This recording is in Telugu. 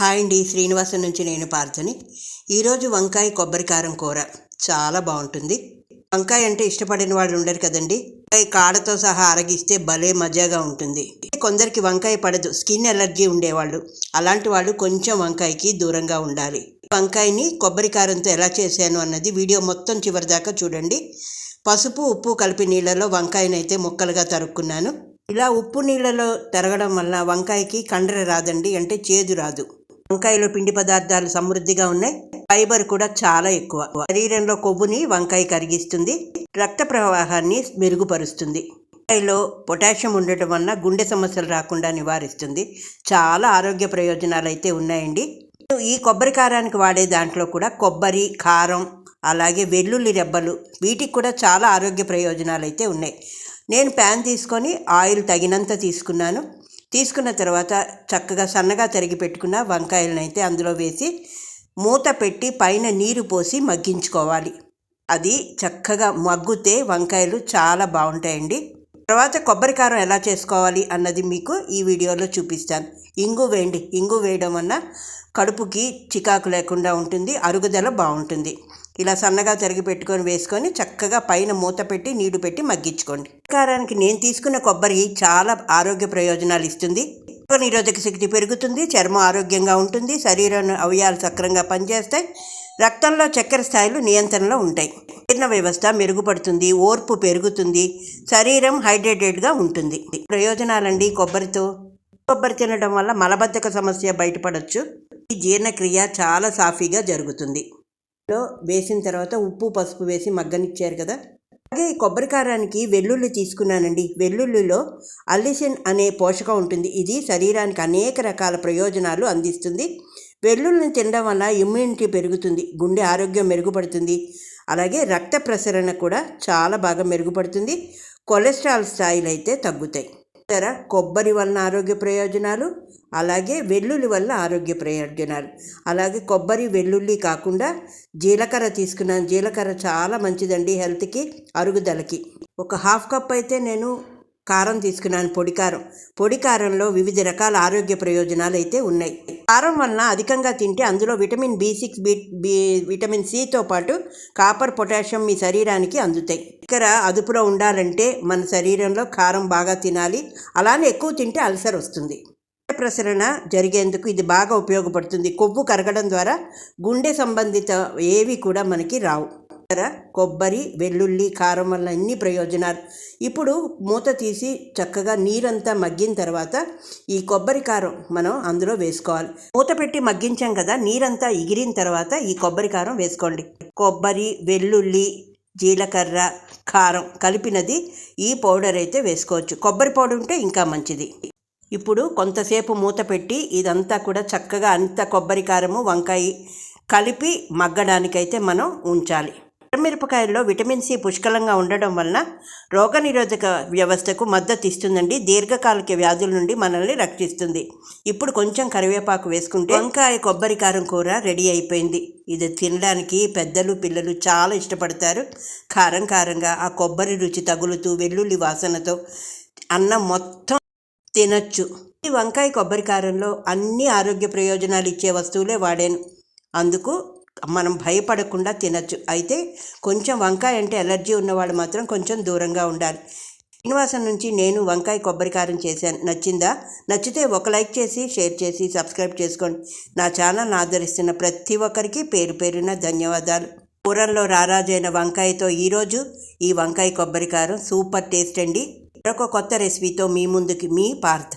హాయ్ అండి శ్రీనివాసం నుంచి నేను పార్థని ఈరోజు వంకాయ కొబ్బరికారం కూర చాలా బాగుంటుంది. వంకాయ అంటే ఇష్టపడిన వాళ్ళు ఉండరు కదండి. వంకాయ కాడతో సహా అరగిస్తే భలే మజాగా ఉంటుంది. కొందరికి వంకాయ పడదు స్కిన్ ఎలర్జీ ఉండేవాళ్ళు. అలాంటి వాళ్ళు కొంచెం వంకాయకి దూరంగా ఉండాలి. వంకాయని కొబ్బరి కారంతో ఎలా చేశాను అన్నది వీడియో మొత్తం చివరి దాకా చూడండి. పసుపు ఉప్పు కలిపి నీళ్ళలో వంకాయనైతే ముక్కలుగా తరుక్కున్నాను. ఇలా ఉప్పు నీళ్ళలో తరగడం వల్ల వంకాయకి కండర రాదండి అంటే చేదు రాదు. వంకాయలో పిండి పదార్థాలు సమృద్ధిగా ఉన్నాయి. ఫైబర్ కూడా చాలా ఎక్కువ. శరీరంలో కొవ్వుని వంకాయ కరిగిస్తుంది. రక్త ప్రవాహాన్ని మెరుగుపరుస్తుంది. వంకాయలో పొటాషియం ఉండటం వల్ల గుండె సమస్యలు రాకుండా నివారిస్తుంది. చాలా ఆరోగ్య ప్రయోజనాలు అయితే ఉన్నాయండి ఈ కొబ్బరి కారానికి వాడే దాంట్లో కూడా కొబ్బరి కారం అలాగే వెల్లుల్లి రెబ్బలు వీటికి కూడా చాలా ఆరోగ్య ప్రయోజనాలు అయితే ఉన్నాయి. నేను ప్యాన్ తీసుకొని ఆయిల్ తగినంత తీసుకున్నాను. తీసుకున్న తర్వాత చక్కగా సన్నగా తరిగి పెట్టుకున్న వంకాయలను అయితే అందులో వేసి మూత పెట్టి పైన నీరు పోసి మగ్గించుకోవాలి. అది చక్కగా మగ్గుతే వంకాయలు చాలా బాగుంటాయండి. తర్వాత కొబ్బరికారం ఎలా చేసుకోవాలి అన్నది మీకు ఈ వీడియోలో చూపిస్తాను. ఇంగు వేయండి. ఇంగు వేయడం వల్ల కడుపుకి చికాకు లేకుండా ఉంటుంది. అరుగుదల బాగుంటుంది. ఇలా సన్నగా తరిగి పెట్టుకొని వేసుకొని చక్కగా పైన మూత పెట్టి నీడు పెట్టి మగ్గించుకోండి. కారానికి నేను తీసుకున్న కొబ్బరి చాలా ఆరోగ్య ప్రయోజనాలు ఇస్తుంది. నిరోధక శక్తి పెరుగుతుంది చర్మం ఆరోగ్యంగా ఉంటుంది శరీరం అవయాలు సక్రంగా పనిచేస్తాయి రక్తంలో చక్కెర స్థాయిలు నియంత్రణలో ఉంటాయి. జీర్ణ వ్యవస్థ మెరుగుపడుతుంది ఓర్పు పెరుగుతుంది శరీరం హైడ్రేటెడ్గా ఉంటుంది. ప్రయోజనాలండి కొబ్బరితో. కొబ్బరి తినడం వల్ల మలబద్ధక సమస్య బయటపడవచ్చు ఈ జీర్ణక్రియ చాలా సాఫీగా జరుగుతుంది. వేసిన తర్వాత ఉప్పు పసుపు వేసి మగ్గనిచ్చారు కదా. అలాగే కొబ్బరి కారానికి వెల్లుల్లి తీసుకున్నానండి. వెల్లుల్లిలో అల్లిసిన్ అనే పోషకం ఉంటుంది. ఇది శరీరానికి అనేక రకాల ప్రయోజనాలు అందిస్తుంది. వెల్లుల్లిని తినడం వల్ల ఇమ్యూనిటీ పెరుగుతుంది గుండె ఆరోగ్యం మెరుగుపడుతుంది. అలాగే రక్త ప్రసరణ కూడా చాలా బాగా మెరుగుపడుతుంది. కొలెస్ట్రాల్ స్థాయిలు అయితే తగ్గుతాయి. ఇతర కొబ్బరి వలన ఆరోగ్య ప్రయోజనాలు అలాగే వెల్లుల్లి వల్ల ఆరోగ్య ప్రయోజనాలు. అలాగే కొబ్బరి వెల్లుల్లి కాకుండా జీలకర్ర తీసుకున్నాను. జీలకర్ర చాలా మంచిదండి హెల్త్కి అరుగుదలకి. ఒక హాఫ్ కప్ అయితే నేను కారం తీసుకున్నాను పొడి కారం. పొడి కారంలో వివిధ రకాల ఆరోగ్య ప్రయోజనాలు అయితే ఉన్నాయి. కారం వలన అధికంగా తింటే అందులో vitamin B six B B vitamin సితో పాటు కాపర్ పొటాషియం మీ శరీరానికి అందుతాయి. ఇక్కడ అదుపులో ఉండాలంటే మన శరీరంలో కారం బాగా తినాలి. అలానే ఎక్కువ తింటే అల్సర్ వస్తుంది. ప్రసరణ జరిగేందుకు ఇది బాగా ఉపయోగపడుతుంది. కొవ్వు కరగడం ద్వారా గుండె సంబంధిత ఏవి కూడా మనకి రావు. కొబ్బరి వెల్లుల్లి కారం వల్ల అన్ని ప్రయోజనాలు. ఇప్పుడు మూత తీసి చక్కగా నీరంతా మగ్గిన తర్వాత ఈ కొబ్బరి కారం మనం అందులో వేసుకోవాలి. మూత పెట్టి మగ్గించాం కదా నీరంతా ఎగిరిన తర్వాత ఈ కొబ్బరి కారం వేసుకోండి. కొబ్బరి వెల్లుల్లి జీలకర్ర కారం కలిపినది ఈ పౌడర్ అయితే వేసుకోవచ్చు. కొబ్బరి పౌడర్ ఉంటే ఇంకా మంచిది. ఇప్పుడు కొంతసేపు మూత పెట్టి ఇదంతా కూడా చక్కగా అంత కొబ్బరి కారము వంకాయ కలిపి మగ్గడానికైతే మనం ఉంచాలి. మిరపకాయల్లో విటమిన్ సి పుష్కలంగా ఉండడం వలన రోగనిరోధక వ్యవస్థకు మద్దతు ఇస్తుందండి. దీర్ఘకాలిక వ్యాధుల నుండి మనల్ని రక్షిస్తుంది. ఇప్పుడు కొంచెం కరివేపాకు వేసుకుంటే వంకాయ కొబ్బరి కారం కూర రెడీ అయిపోయింది. ఇది తినడానికి పెద్దలు పిల్లలు చాలా ఇష్టపడతారు. కారం కారంగా ఆ కొబ్బరి రుచి తగులుతూ వెల్లుల్లి వాసనతో అన్నం మొత్తం తినచ్చు. ఈ వంకాయ కొబ్బరి కారంలో అన్ని ఆరోగ్య ప్రయోజనాలు ఇచ్చే వస్తువులే వాడాను. అందుకు మనం భయపడకుండా తినచ్చు. అయితే కొంచెం వంకాయ అంటే ఎలర్జీ ఉన్నవాడు మాత్రం కొంచెం దూరంగా ఉండాలి. శ్రీనివాసం నుంచి నేను వంకాయ కొబ్బరి కారం చేశాను. నచ్చిందా? నచ్చితే ఒక లైక్ చేసి షేర్ చేసి సబ్స్క్రైబ్ చేసుకోండి. నా ఛానల్ ఆదరిస్తున్న ప్రతి ఒక్కరికి పేరు పేరున ధన్యవాదాలు. కూరల్లో రారాజైన వంకాయతో ఈరోజు ఈ వంకాయ కొబ్బరి కారం సూపర్ టేస్ట్ అండి. మరొక కొత్త రెసిపీతో మీ ముందుకి మీ పార్థ.